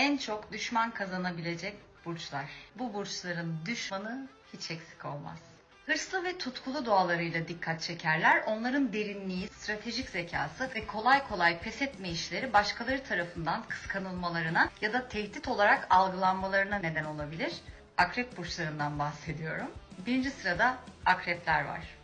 En çok düşman kazanabilecek burçlar. Bu burçların düşmanı hiç eksik olmaz. Hırslı ve tutkulu doğalarıyla dikkat çekerler. Onların derinliği, stratejik zekası ve kolay kolay pes etme işleri başkaları tarafından kıskanılmalarına ya da tehdit olarak algılanmalarına neden olabilir. Akrep burçlarından bahsediyorum. Birinci sırada akrepler var.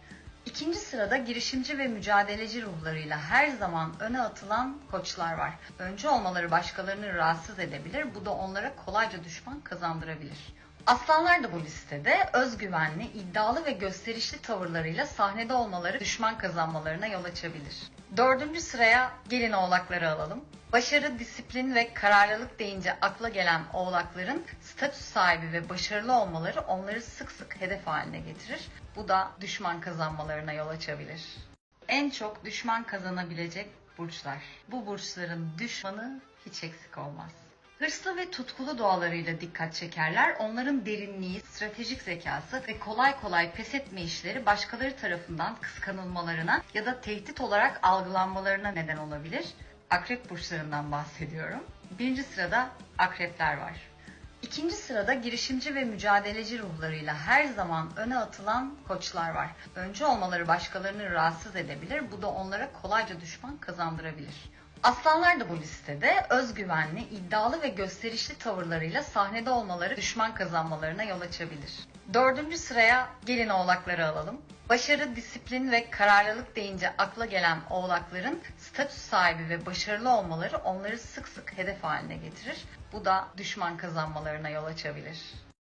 İkinci sırada girişimci ve mücadeleci ruhlarıyla her zaman öne atılan koçlar var. Öncü olmaları başkalarını rahatsız edebilir. Bu da onlara kolayca düşman kazandırabilir. Aslanlar da bu listede özgüvenli, iddialı ve gösterişli tavırlarıyla sahnede olmaları düşman kazanmalarına yol açabilir. Dördüncü sıraya gelin oğlakları alalım. Başarı, disiplin ve kararlılık deyince akla gelen oğlakların statü sahibi ve başarılı olmaları onları sık sık hedef haline getirir. Bu da düşman kazanmalarına yol açabilir. En çok düşman kazanabilecek burçlar. Bu burçların düşmanı hiç eksik olmaz. Hırslı ve tutkulu doğalarıyla dikkat çekerler. Onların derinliği, stratejik zekası ve kolay kolay pes etme işleri başkaları tarafından kıskanılmalarına ya da tehdit olarak algılanmalarına neden olabilir. Akrep burçlarından bahsediyorum. Birinci sırada akrepler var. İkinci sırada girişimci ve mücadeleci ruhlarıyla her zaman öne atılan koçlar var. Öncü olmaları başkalarını rahatsız edebilir. Bu da onlara kolayca düşman kazandırabilir. Aslanlar da bu listede özgüvenli, iddialı ve gösterişli tavırlarıyla sahnede olmaları düşman kazanmalarına yol açabilir. Dördüncü sıraya gelin oğlakları alalım. Başarı, disiplin ve kararlılık deyince akla gelen oğlakların statü sahibi ve başarılı olmaları onları sık sık hedef haline getirir. Bu da düşman kazanmalarına yol açabilir.